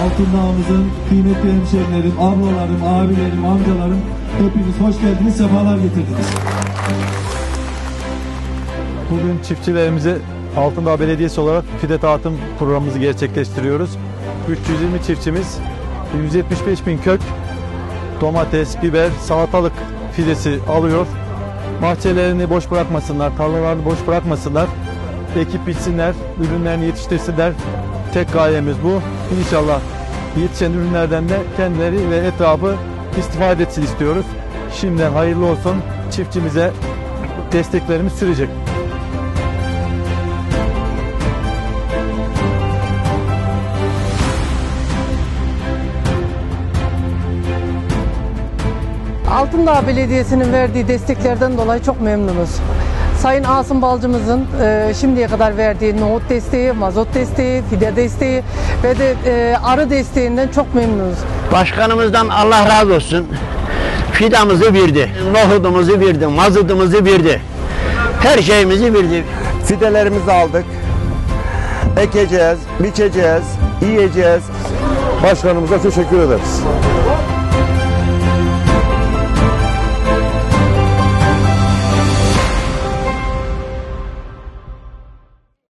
Altındağ'ımızın kıymetli hemşerilerim, ablalarım, abilerim, amcalarım hepiniz hoş geldiniz, sefalar getirdiniz. Bugün çiftçilerimize Altındağ Belediyesi olarak fide dağıtım programımızı gerçekleştiriyoruz. 320 çiftçimiz 175 bin kök domates, biber, salatalık fidesi alıyor. Bahçelerini boş bırakmasınlar, tarlalarını boş bırakmasınlar. Ekip bitsinler, ürünlerini yetiştirsinler. Tek gayemiz bu. İnşallah yetişen ürünlerden de kendileri ve etrafı istifade etsin istiyoruz. Şimdiden hayırlı olsun. Çiftçimize desteklerimiz sürecek. Altındağ Belediyesi'nin verdiği desteklerden dolayı çok memnunuz. Sayın Asım Balcımızın e, şimdiye kadar verdiği nohut desteği, mazot desteği, fide desteği ve de e, arı desteğinden çok memnunuz. Başkanımızdan Allah razı olsun. Fidamızı verdi, nohudumuzu verdi, mazotumuzu verdi. Her şeyimizi verdi. Fidelerimizi aldık. Ekeceğiz, biçeceğiz, yiyeceğiz. Başkanımıza teşekkür ederiz.